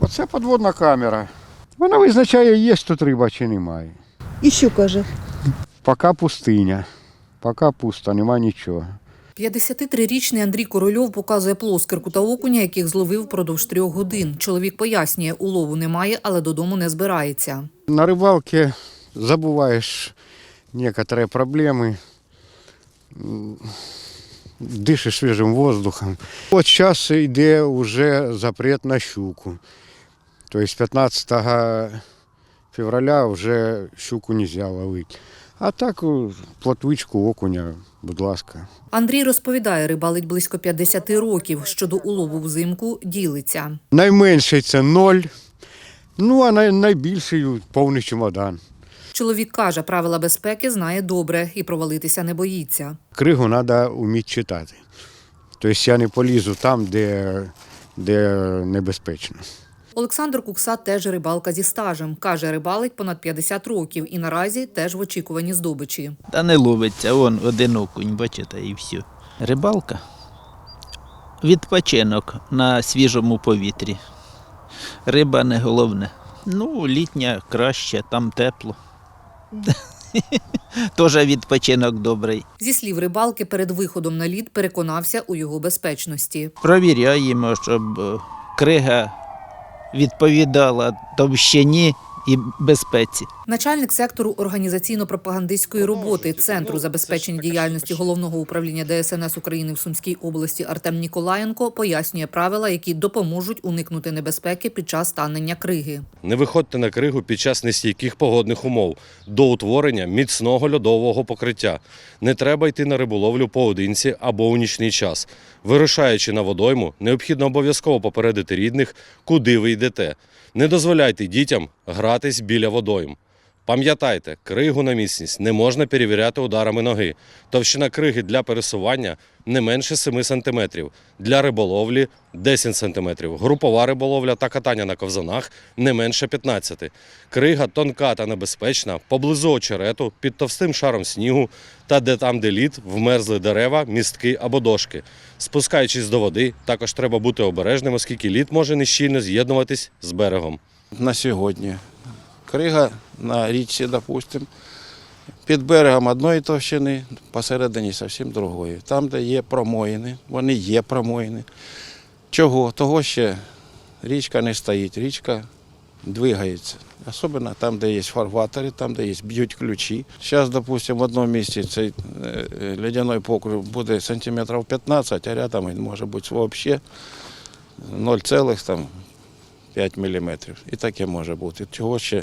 Оце підводна камера. Вона визначає, є тут риба чи немає. І що каже? Поки пустиня. Поки пусто, нема нічого. 53-річний Андрій Корольов показує плоскирку та окуня, яких зловив впродовж трьох годин. Чоловік пояснює, улову немає, але додому не збирається. На рибалці забуваєш некоторые проблеми, дишиш свіжим воздухом. От зараз йде вже запрет на щуку. Тобто 15 февраля вже щуку не можна ловити. А так о, плотвичку, окуня, будь ласка. Андрій розповідає, рибалить близько 50 років. Щодо улову взимку ділиться. Найменший це ноль, ну а найбільший повний чемодан. Чоловік каже, правила безпеки знає добре і провалитися не боїться. Кригу треба вміти читати. Тобто я не полізу там, де, де небезпечно. Олександр Кукса теж рибалка зі стажем. Каже, рибалить понад 50 років і наразі теж в очікуванні здобичі. Та не ловиться, вон один окунь, бачите, і все. Рибалка. Відпочинок на свіжому повітрі. Риба не головне. Ну, літня краще, там тепло. Теж відпочинок добрий. Зі слів рибалки, перед виходом на лід переконався у його безпечності. Провіряємо, щоб е, крига відповідала товщині і безпеці. Начальник сектору організаційно-пропагандистської роботи Центру забезпечення діяльності головного управління ДСНС України в Сумській області Артем Ніколаєнко пояснює правила, які допоможуть уникнути небезпеки під час станення криги. Не виходьте на кригу під час нестійких погодних умов до утворення міцного льодового покриття. Не треба йти на риболовлю поодинці або у нічний час. Вирушаючи на водойму, необхідно обов'язково попередити рідних, куди ви йдете. Не дозволяйте дітям гратись біля водойм. Пам'ятайте, кригу на міцність не можна перевіряти ударами ноги. Товщина криги для пересування не менше 7 см, для риболовлі 10 см, групова риболовля та катання на ковзанах не менше 15 Крига тонка та небезпечна поблизу очерету, під товстим шаром снігу та де там, де лід, вмерзли дерева, містки або дошки. Спускаючись до води, також треба бути обережним, оскільки лід може нещільно з'єднуватись з берегом. на сьогодні. Крига на річці, допустимо, під берегом одної товщини, посередині зовсім другої. Там, де є промоїни, вони є промоїни. Чого? Того ще річка не стоїть, річка двигається. Особливо там, де є фарватери, там, де є б'ють ключі. Зараз, допустимо, в одному місці цей е, е, покрив буде сантиметрів 15, а рядом він може бути взагалі 0,5 5 мм. І таке може бути. Цього ще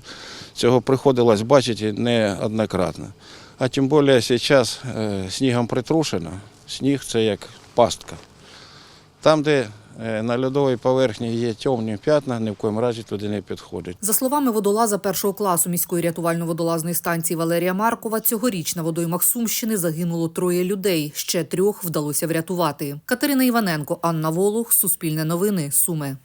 цього приходилось бачити неоднократно. А тим більше зараз е, снігом притрушено. Сніг це як пастка. Там, де е, на льодовій поверхні є темні п'ятна, ні в коєму разі туди не підходить. За словами водолаза першого класу міської рятувально-водолазної станції Валерія Маркова, цьогоріч на водоймах Сумщини загинуло троє людей. Ще трьох вдалося врятувати. Катерина Іваненко, Анна Волух, Суспільне новини, Суми.